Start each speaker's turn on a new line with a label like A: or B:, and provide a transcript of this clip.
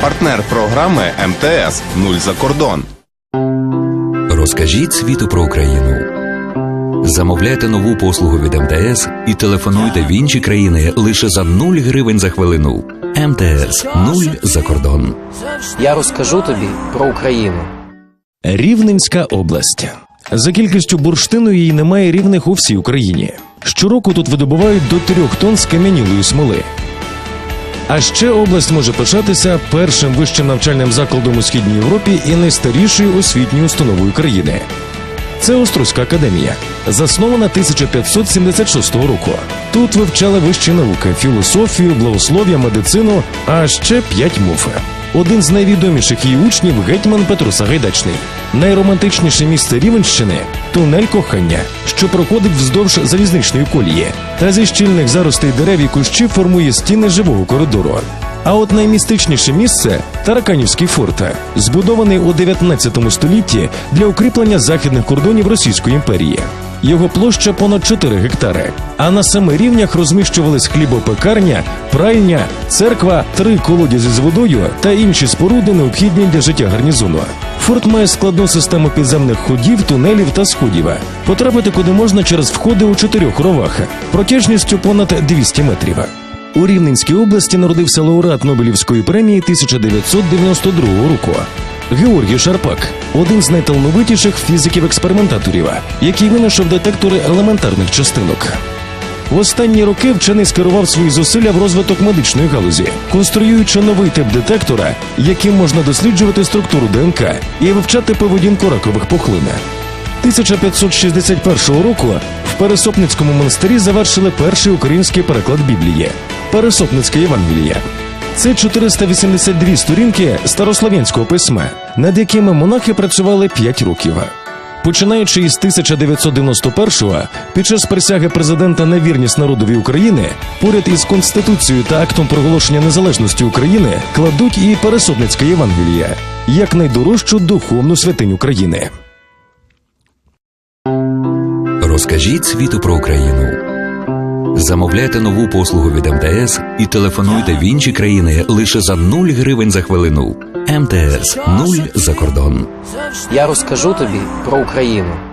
A: Партнер програми МТС Нуль за кордон.
B: Розкажіть світу про Україну. Замовляйте нову послугу від МТС і телефонуйте в інші країни лише за 0 гривень за хвилину. МТС 0 за кордон.
C: Я розкажу тобі про Україну.
D: Рівненська область. За кількістю бурштину її немає рівних у всій Україні. Щороку тут видобувають до трьох тонн скам'янілої смоли. А ще область може пишатися першим вищим навчальним закладом у східній Європі і найстарішою освітньою установою країни. Це Острозька академія, заснована 1576 року. Тут вивчали вищі науки, філософію, благослов'я, медицину, а ще п'ять мов. Один з найвідоміших її учнів гетьман Петро Сагайдачний. Найромантичніше місце Рівенщини тунель кохання, що проходить вздовж залізничної колії, та зі щільних заростей дерев і кущів формує стіни живого коридору. А от наймістичніше місце Тараканівський форт, збудований у 19 столітті для укріплення західних кордонів Російської імперії. Його площа понад 4 гектари. А на семи рівнях розміщувались хлібопекарня, пральня, церква, три колодязі з водою та інші споруди, необхідні для життя гарнізону. Форт має складну систему підземних ходів, тунелів та сходів. Потрапити куди можна через входи у чотирьох ровах, протяжністю понад 200 метрів. У Рівненській області народився лауреат Нобелівської премії 1992 року. Георгій Шарпак один з найталановитіших фізиків-експериментаторів, який винайшов детектори елементарних частинок. В останні роки вчений скерував свої зусилля в розвиток медичної галузі, конструюючи новий тип детектора, яким можна досліджувати структуру ДНК і вивчати поведінку ракових пухлин. 1561 року в Пересопницькому монастирі завершили перший український переклад Біблії Пересопницьке Євангеліє. Це 482 сторінки старослов'янського письма, над якими монахи працювали 5 років. Починаючи із 1991-го, під час присяги президента на вірність народові України, поряд із конституцією та актом проголошення незалежності України кладуть і Пересопницьке Євангеліє як найдорожчу духовну святиню України.
B: Розкажіть світу про Україну. Замовляйте нову послугу від МТС і телефонуйте в інші країни лише за 0 гривень за хвилину. МТС 0 за кордон.
C: Я розкажу тобі про Україну.